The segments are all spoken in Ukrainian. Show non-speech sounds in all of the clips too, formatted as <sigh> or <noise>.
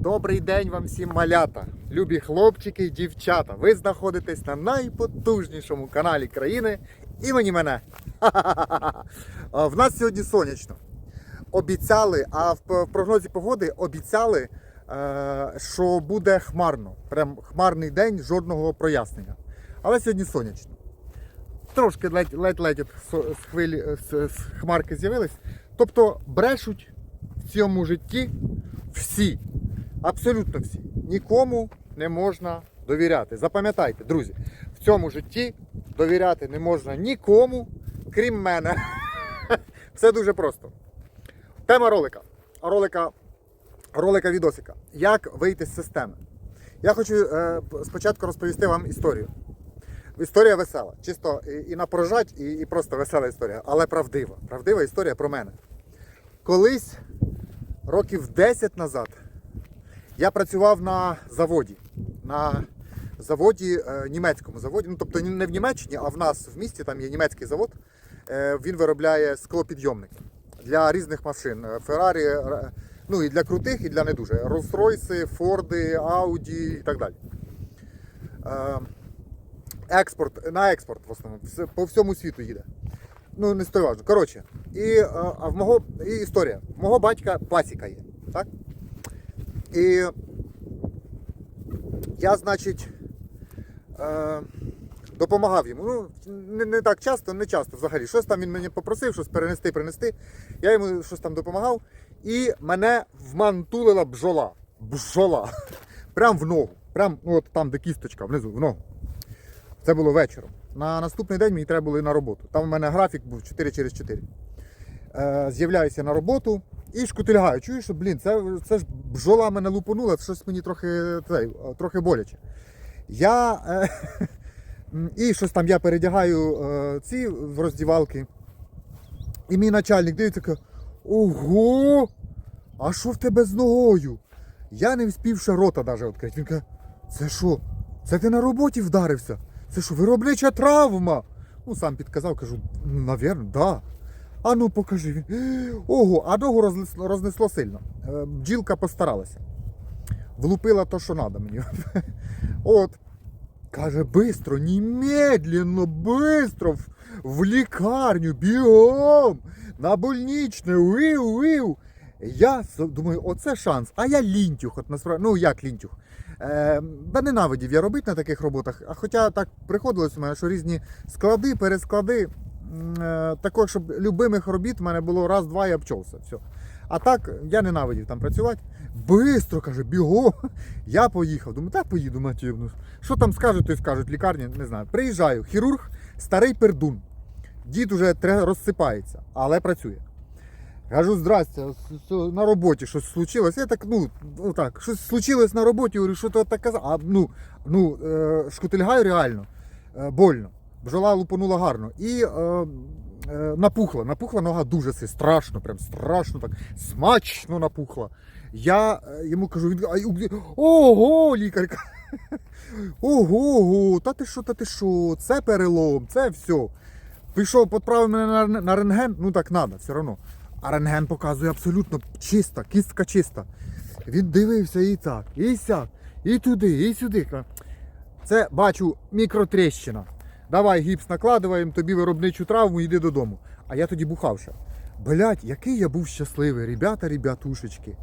Добрий день вам всім малята, любі хлопчики і дівчата. Ви знаходитесь на найпотужнішому каналі країни імені мене. <laughs> В нас сьогодні сонячно. Обіцяли, а в прогнозі погоди обіцяли, е, що буде хмарно. Прям хмарний день, жодного прояснення. Але сьогодні сонячно. Трошки ледь ледь ледь от со- з хвилі з, з хмарки з'явились. Тобто брешуть в цьому житті всі. Абсолютно всі. Нікому не можна довіряти. Запам'ятайте, друзі, в цьому житті довіряти не можна нікому, крім мене. <laughs> Все дуже просто. Тема ролика. Ролика, ролика відосика. Як вийти з системи? Я хочу е, спочатку розповісти вам історію. Історія весела. Чисто і, і на прожать, і, і просто весела історія, але правдива. Правдива історія про мене. Колись, років 10 назад, я працював на заводі. На заводі, е, німецькому заводі. Ну, тобто не в Німеччині, а в нас в місті там є німецький завод. Е, він виробляє склопідйомники для різних машин. Е, Феррарі, е, ну і для крутих, і для не дуже. Роллс-Ройси, Форди, Ауді і так далі. Е, експорт, на експорт в основному, по всьому світу їде. Ну, не столь важно. Коротше, і, е, а в мого, і історія. Мого батька пасіка є. Так? І я, значить, е, допомагав йому. Ну, не, не так часто, не часто взагалі. Щось там він мені попросив, щось перенести, принести. Я йому щось там допомагав. І мене вмантулила бджола. Бджола. <laughs> Прям в ногу. Прям ну, от там, де кісточка, внизу, в ногу. Це було вечором. На наступний день мені треба було і на роботу. Там у мене графік був 4 через 4. Е, з'являюся на роботу і шкутильгаю. Чую, що, блін, це, це ж бджола мене лупанула, це щось мені трохи, цей, трохи боляче. Я, е, <laughs> і щось там я передягаю е, ці в роздівалки. І мій начальник дивиться, каже, ого! А що в тебе з ногою? Я не вспів ще рота навіть відкрити. Він каже, це що? Це ти на роботі вдарився? Це що, виробнича травма? Ну, сам підказав, кажу, «Ну, навірно, да. А ну покажи. Ого, а ногу рознесло, рознесло сильно. Е, Бджілка постаралася. Влупила то, що треба мені. <laughs> От. Каже, бистро, немедленно, бистро, в, лікарню, бігом, на больничне, уив, уив. Я думаю, оце шанс. А я лінтюх, от насправді, ну як лінтюх. Е, да ненавидів я робити на таких роботах. А хоча так приходилось у мене, що різні склади, пересклади. Е, також, щоб любимих робіт в мене було раз-два і обчовся. Все. А так я ненавидів там працювати. Бистро каже, бігом. <laughs> Я поїхав. Думаю, так поїду, матівну. Що там скажуть, то й скажуть, лікарні, не знаю. Приїжджаю, хірург, старий пердун. Дід уже розсипається, але працює. Кажу, здрасте, на роботі щось случилось. Я так, ну, ну так, щось случилось на роботі, говорю, що то так казав. А ну, ну е, шкутильгаю реально, е, больно. Бджола лупанула гарно. І е, е, напухла. Напухла нога дуже страшно, прям страшно так, смачно напухла. Я е, йому кажу, він ого, лікарка. <laughs> Ого, та ти що, та ти що, це перелом, це все. Пішов, підправив мене на рентген, ну так треба, все одно. А рентген показує абсолютно чиста, кістка чиста. Він дивився і так, і сяк, і туди, і сюди. Це бачу мікротріщина. Давай гіпс накладуємо, тобі виробничу травму, йди додому. А я тоді бухав ще. Блять, який я був щасливий, ребята, ребятушечки.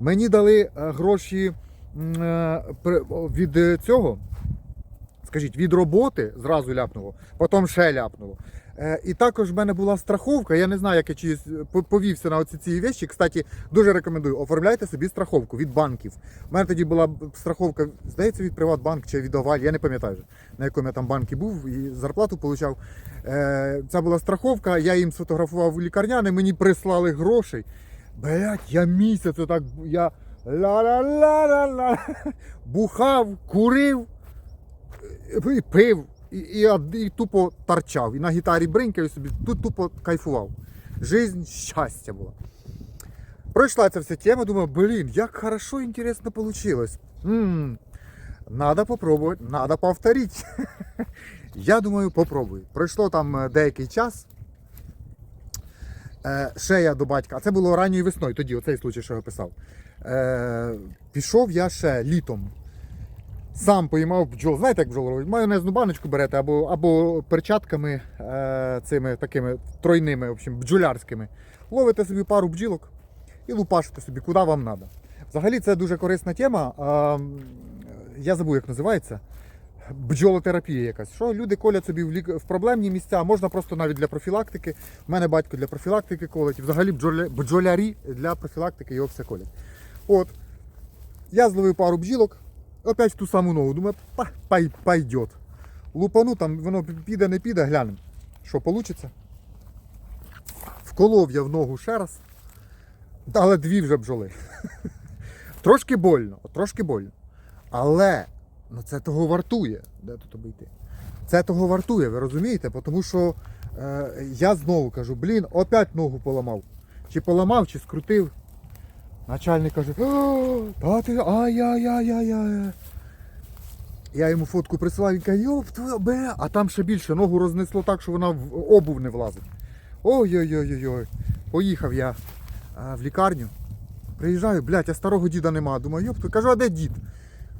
Мені дали е, гроші е, від е, цього, скажіть, від роботи зразу ляпнуло, потім ще ляпнуло. Е, І також в мене була страховка. Я не знаю, як я чиюсь повівся на оці ці вещі. Кстати, дуже рекомендую. Оформляйте собі страховку від банків. У мене тоді була страховка, здається, від Приватбанк чи від Оваль, я не пам'ятаю, на якому я там банкі був і зарплату отримав. Е, Це була страховка, я їм сфотографував у лікарняне, мені прислали грошей. Блять, я місяць отак, я ла-ла-ла-ла-ла, бухав, курив і пив, і, і, і тупо торчав. І на гітарі бринкав і собі тут тупо кайфував. Жизнь щастя була. Пройшла ця вся тема, думаю, блін, як хорошо, інтересно получилось. м надо попробувати, надо повторити. <laughs> Я думаю, попробую. Пройшло там е, деякий час. Е, ще я до батька, а це було ранньою весною, тоді, оцей случай, що я писав. Е, пішов я ще літом. Сам поймав бджол. Знаєте, як бджол робить? Майонезну баночку берете або, або перчатками е, цими такими тройними, в общем, бджолярськими. Ловите собі пару бджілок і лупашите собі, куди вам треба. Взагалі це дуже корисна тема. М, я забув, як називається. Бджолотерапія якась. Що люди колять собі в, лік... в проблемні місця, можна просто навіть для профілактики. У мене батько для профілактики колить. І взагалі бджоля... бджолярі для профілактики його все колять. От. Я зловив пару бджілок, опять в ту саму ногу. Думаю, па, пай, пойдет. Лупану, там воно піде, не піде, глянемо, що вийде. Вколов я в ногу ще раз. Але дві вже бджоли. <laughs> Трошки больно, трошки больно. Але ну, це того вартує. Де тут обійти? Це того вартує, ви розумієте? Тому що е, я знову кажу, блін, опять ногу поламав. Чи поламав, чи скрутив. Начальник каже, «О, та ти ай-яй-яй-яй-яй. Я йому фотку присилав, він каже, йоп, бе. А там ще більше ногу рознесло так, що вона в обув не влазить. Ой-ой-ой-ой. Поїхав я а, в лікарню. Приїжджаю, блядь, а старого діда нема. Думаю, йоп, кажу, а де дід?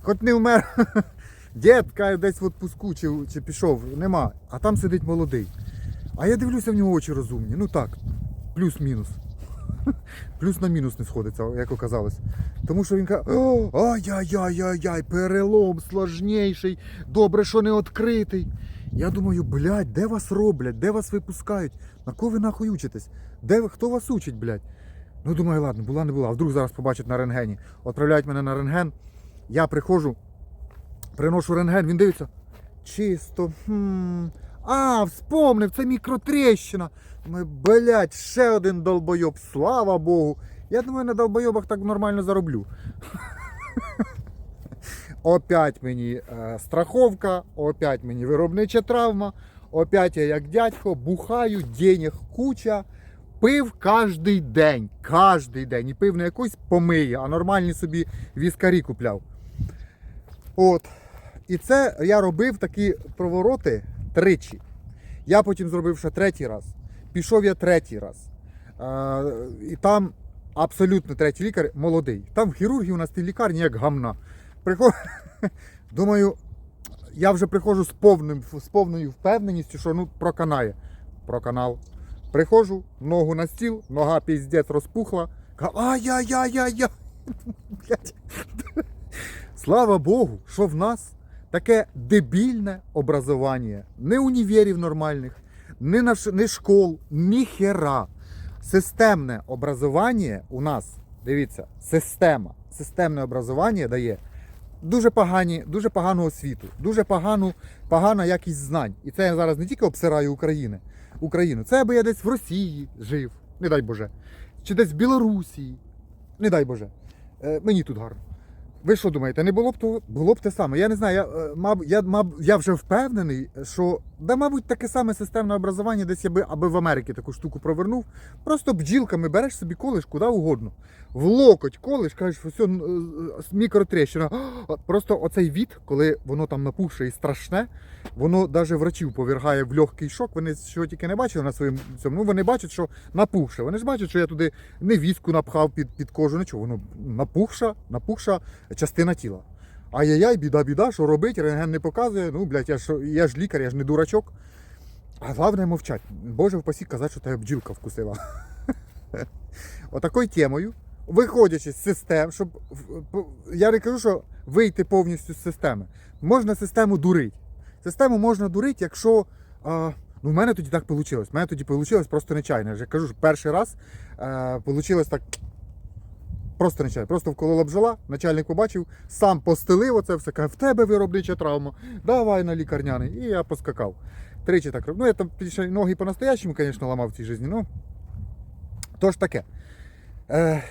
Хоч не вмер. <laughs> Дід каже, десь в отпуску чи, чи пішов, нема. А там сидить молодий. А я дивлюся в нього очі розумні. Ну так, плюс-мінус. <laughs> Плюс на мінус не сходиться, як оказалось. Тому що він каже, ай-яй-яй-яй-яй, перелом сложніший, добре, що не відкритий. Я думаю, блядь, де вас роблять, де вас випускають? На кого ви нахуй учитесь? Де ви, хто вас учить, блядь? Ну думаю, ладно, була не була. А вдруг зараз побачать на рентгені. Отправляють мене на рентген. Я приходжу, приношу рентген, він дивиться. Чисто. Хм. А, вспомнив, це мікротрещина. Думаю, блядь, ще один долбойоб, слава Богу. Я думаю, на долбойобах так нормально зароблю. <laughs> Опять мені е, страховка, опять мені виробнича травма, опять я як дядько бухаю, денег куча. Пив кожний день, кожний день. І пив не якусь помиє, а нормальні собі віскарі купляв. От. І це я робив такі провороти тричі. Я потім зробив ще третій раз. Пішов я третій раз. І там абсолютно третій лікар молодий. Там в хірургії у нас ті лікарні як гамна. Приход... <laughs> Думаю, я вже приходжу з, повним, з повною впевненістю, що ну проканає. Проканал. Приходжу, ногу на стіл, нога піздець розпухла. Ай-яй-яй-яй-яй. <laughs> Слава Богу, що в нас таке дебільне образування. Не універів нормальних, не, наш, не школ, ні хера. Системне образування у нас, дивіться, система, системне образування дає дуже погані, дуже погану освіту, дуже погану, погана якість знань. І це я зараз не тільки обсираю України, Україну. Це аби я десь в Росії жив, не дай Боже. Чи десь в Білорусі, не дай Боже. Е, мені тут гарно. Ви що думаєте, не було б то було б те саме? Я не знаю, я, е, маб, я, маб, я вже впевнений, що да, мабуть, таке саме системне образування десь я би, аби в Америці таку штуку провернув. Просто бджілками береш собі колиш куди угодно. В локоть колиш, кажеш, все, мікротрещина. Просто оцей від, коли воно там напухше і страшне, воно навіть врачів повергає в легкий шок. Вони що тільки не бачили на своєму цьому. Ну вони бачать, що напухше. Вони ж бачать, що я туди не віску напхав під, під кожу, нічого. Воно напухша, напухша частина тіла. Ай-яй-яй, біда, біда, що робить, рентген не показує. Ну, блядь, я ж, я ж лікар, я ж не дурачок. А головне мовчать. Боже впасі казати, що тебе бджілка вкусила. <laughs> Отакою темою, виходячи з систем, щоб я не кажу, що вийти повністю з системи. Можна систему дурити. Систему можна дурити, якщо. А, ну, в мене тоді так вийшло. В мене тоді вийшло просто нечайно. Я ж кажу, що перший раз вийшло так. Просто нечайно. Просто вколола бджола, начальник побачив, сам постелив оце все, каже, в тебе виробнича травма, давай на лікарняний. І я поскакав. Тричі так. Ну, я там ноги по-настоящему, звісно, ламав в цій житті, ну. То таке. Е,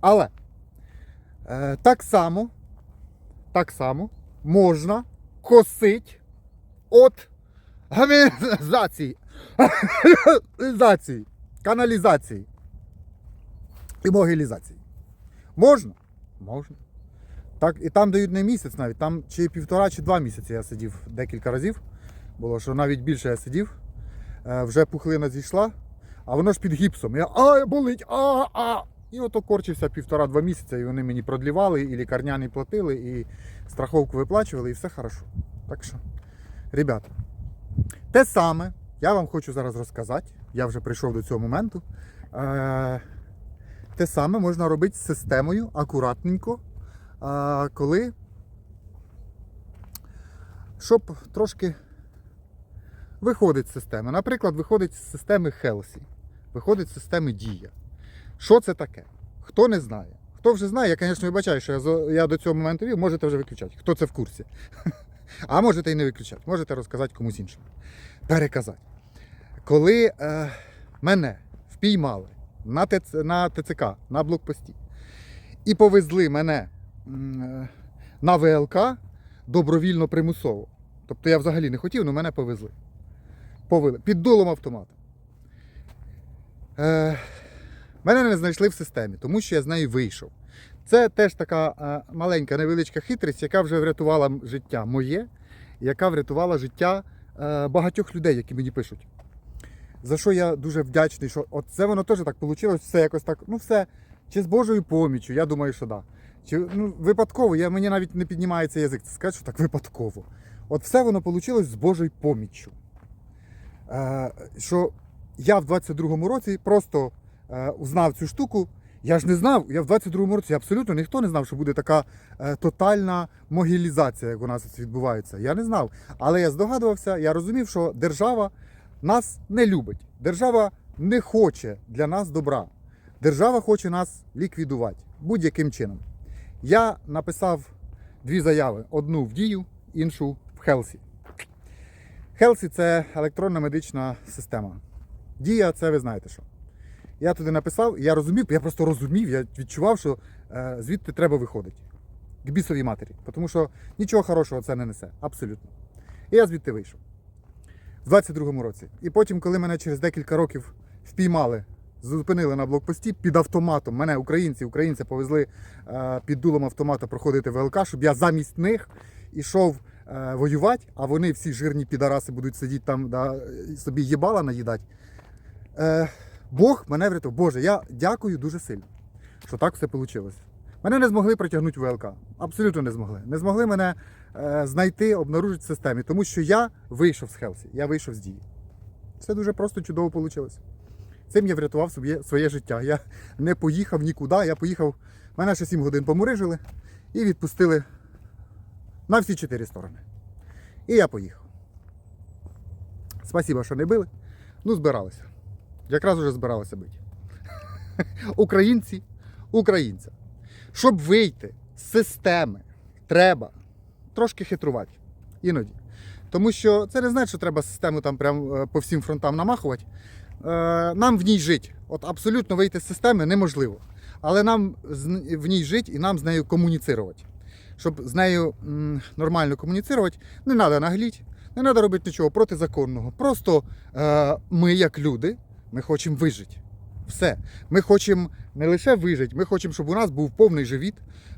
але е, так само, так само можна косить от гамінізації, <laughs> каналізації і могилізації. Можна? Можна. Так, і там дають не місяць навіть, там чи півтора, чи два місяці я сидів декілька разів. Було, що навіть більше я сидів. Е, вже пухлина зійшла, а воно ж під гіпсом. Я ай, болить, а, а. І ото корчився півтора-два місяці, і вони мені продлівали, і лікарняний платили, і страховку виплачували, і все хорошо. Так що, ребята, те саме я вам хочу зараз розказати. Я вже прийшов до цього моменту. Те саме можна робити з системою акуратненько, коли щоб трошки виходить з системи. Наприклад, виходить з системи Хелсі, виходить з системи Дія. Що це таке? Хто не знає? Хто вже знає, я, звісно, вибачаю, що я, я до цього моменту вів, можете вже виключати. Хто це в курсі? <laughs> А можете і не виключати, можете розказати комусь іншому. Переказати. Коли е, мене впіймали на, ТЦ, на ТЦК, на блокпості, і повезли мене на ВЛК добровільно примусово. Тобто я взагалі не хотів, але мене повезли. Повели. Під дулом автомата. Е, мене не знайшли в системі, тому що я з неї вийшов. Це теж така е, маленька невеличка хитрість, яка вже врятувала життя моє, яка врятувала життя е, багатьох людей, які мені пишуть. За що я дуже вдячний, що от це воно теж так вийшло, все якось так, ну все, чи з Божою поміччю, я думаю, що. Да. Чи ну, випадково, я, мені навіть не піднімається язик це сказати, що так випадково. От все воно вийшло з Божою поміччю. Е, що я в 22-му році просто е, узнав цю штуку. Я ж не знав, я в 22-му році абсолютно ніхто не знав, що буде така е, тотальна могилізація, як у нас відбувається. Я не знав. Але я здогадувався, я розумів, що держава нас не любить. Держава не хоче для нас добра. Держава хоче нас ліквідувати будь-яким чином. Я написав дві заяви: одну в дію, іншу в Хелсі. Хелсі це електронна медична система. Дія це ви знаєте що. Я туди написав, я розумів, я просто розумів, я відчував, що е, звідти треба виходити. К бісовій матері. Тому що нічого хорошого це не несе. Абсолютно. І я звідти вийшов. В 22-му році. І потім, коли мене через декілька років впіймали, зупинили на блокпості під автоматом. Мене українці, українці повезли е, під дулом автомата проходити ВЛК, щоб я замість них ішов е, воювати, а вони всі жирні підараси будуть сидіти там, да, собі їбала наїдати. Е, Бог мене врятував. Боже, я дякую дуже сильно, що так все вийшло. Мене не змогли притягнути в ВЛК. Абсолютно не змогли. Не змогли мене е, знайти, обнаружити в системі, тому що я вийшов з Хелсі, я вийшов з дії. Все дуже просто чудово вийшло. Цим я врятував собі своє життя. Я не поїхав нікуди, я поїхав. Мене ще 7 годин помурижили і відпустили на всі чотири сторони. І я поїхав. Спасибо, що не били. Ну, збиралися. Якраз уже збиралися бити. <laughs> Українці, українця. Щоб вийти з системи, треба трошки хитрувати. Іноді. Тому що це не значить, що треба систему там прям е, по всім фронтам намахувати. Е, Нам в ній жити. От абсолютно вийти з системи неможливо. Але нам в ній жити і нам з нею комуніцирувати. Щоб з нею нормально комуніцирувати, не треба нагліть, не треба робити нічого протизаконного. Просто е, ми, як люди, ми хочемо вижити. Все. Ми хочемо не лише вижити, ми хочемо, щоб у нас був повний живіт.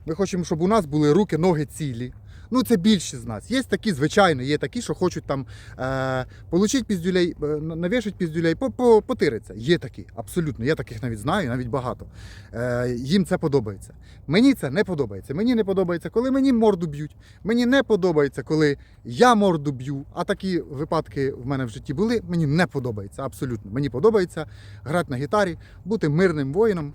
Ми хочемо, щоб у нас були руки, ноги цілі. Ну, це більшість з нас. Є такі, звичайно, є такі, що хочуть там е, получить піздюлей, е, навішать піздюлей, по- по- потириться. Є такі, абсолютно. Я таких навіть знаю, навіть багато. Е, їм це подобається. Мені це не подобається. Мені не подобається, коли мені морду б'ють. Мені не подобається, коли я морду б'ю. А такі випадки в мене в житті були. Мені не подобається. Абсолютно. Мені подобається грати на гітарі, бути мирним воїном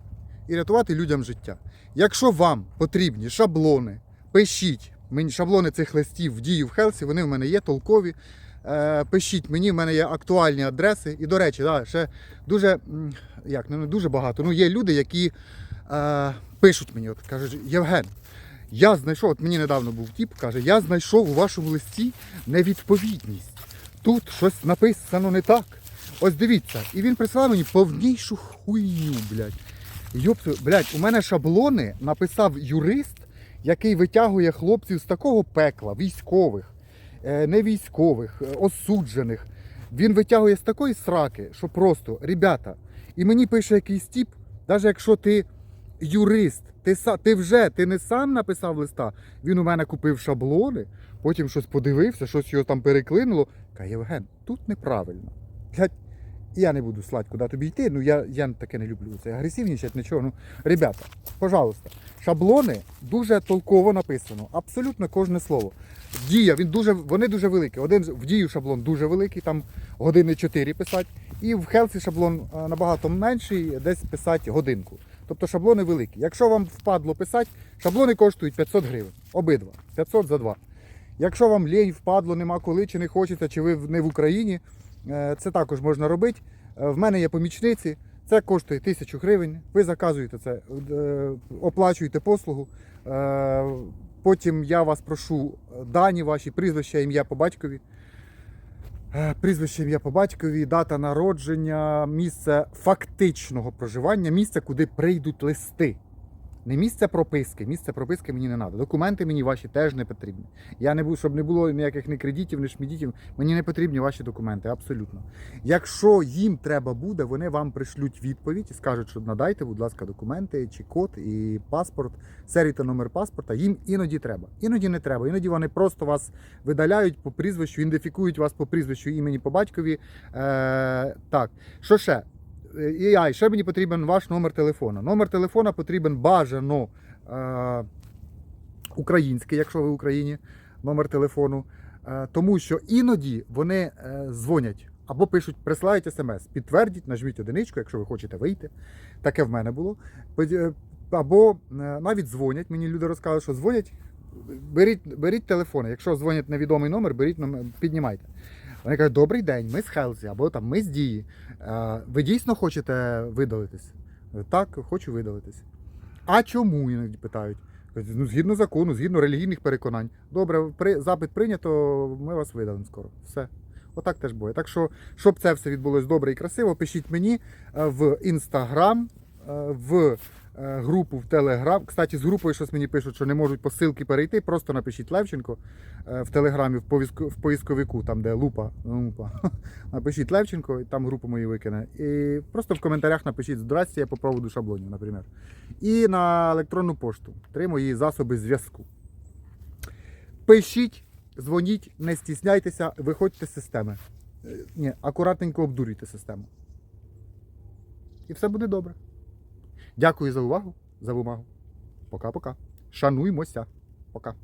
і рятувати людям життя. Якщо вам потрібні шаблони, пишіть мені шаблони цих листів в дію в Хелсі, вони в мене є толкові. Е, пишіть мені, в мене є актуальні адреси. І, до речі, да, ще дуже, як, ну, не дуже багато. Ну, є люди, які е, пишуть мені, от кажуть, Євген, я знайшов, от мені недавно був тіп, каже, я знайшов у вашому листі невідповідність. Тут щось написано не так. Ось дивіться. І він прислав мені повнішу хуйню, блядь. Йопту, блядь, у мене шаблони написав юрист, який витягує хлопців з такого пекла, військових, е, не військових, е, осуджених. Він витягує з такої сраки, що просто, ребята, і мені пише якийсь тіп, навіть якщо ти юрист, ти, ти вже ти не сам написав листа, він у мене купив шаблони, потім щось подивився, щось його там переклинуло. Каже, Євген, тут неправильно. Я не буду слать, куди тобі йти. Ну я, я таке не люблю. Це агресивнічать, нічого. Ну, ребята, пожалуйста, шаблони дуже толково написано. Абсолютно кожне слово. Дія, він дуже, вони дуже великі. Один в дію шаблон дуже великий, там години 4 писати. І в Хелсі шаблон е, набагато менший, десь писати годинку. Тобто шаблони великі. Якщо вам впадло писати, шаблони коштують 500 гривень. Обидва. 500 за два. Якщо вам лінь впадло, нема коли, чи не хочеться, чи ви не в Україні, це також можна робити. Е, В мене є помічниці, це коштує тисячу гривень. Ви заказуєте це, е, оплачуєте послугу. Е, Потім я вас прошу е, дані ваші, прізвище, ім'я по батькові. Е, Прізвище ім'я по батькові, дата народження, місце фактичного проживання, місце, куди прийдуть листи. Не місце прописки. Місце прописки мені не треба. Документи мені ваші теж не потрібні. Я не буду, щоб не було ніяких ні кредитів, ні шмідітів. Мені не потрібні ваші документи, абсолютно. Якщо їм треба буде, вони вам пришлють відповідь і скажуть, що надайте, будь ласка, документи, чи код, і паспорт, серію та номер паспорта. Їм іноді треба. Іноді не треба. Іноді вони просто вас видаляють по прізвищу, ідентифікують вас по прізвищу імені по батькові. Е, так, що ще? Е, І а, і ще мені потрібен ваш номер телефона. Номер телефона потрібен бажано е, український, якщо ви в Україні, номер телефону. Е, тому що іноді вони е, дзвонять або пишуть, присилають смс, підтвердіть, нажміть одиничку, якщо ви хочете вийти. Таке в мене було. Е, Або е, навіть дзвонять. Мені люди розказують, що дзвонять. Беріть, беріть телефон. Якщо дзвонять невідомий номер, беріть піднімайте. Вони кажуть, добрий день, ми з Хелзі, або там ми з Дії. Е, Ви дійсно хочете видалитись? Так, хочу видалитись. А чому іноді питають? Ну, згідно закону, згідно релігійних переконань. Добре, при, запит прийнято, ми вас видалимо скоро. Все. Отак теж буде. Так що, щоб це все відбулось добре і красиво, пишіть мені е, в інстаграм, в е, групу в Телеграм. Кстати, з групою щось мені пишуть, що не можуть по ссылки перейти. Просто напишіть Левченко е, в Телеграмі, в поисковику, там де лупа. лупа. <laughs> Напишіть Левченко, і там групу мою викине. І просто в коментарях напишіть здрасте по поводу шаблонів, наприклад. І на електронну пошту. Три мої засоби зв'язку. Пишіть, дзвоніть, не стісняйтеся, виходьте з системи. Е, Ні, акуратненько обдурюйте систему. І все буде добре. Дякую за увагу, за вимагу. Пока-пока. Шануймося. Пока.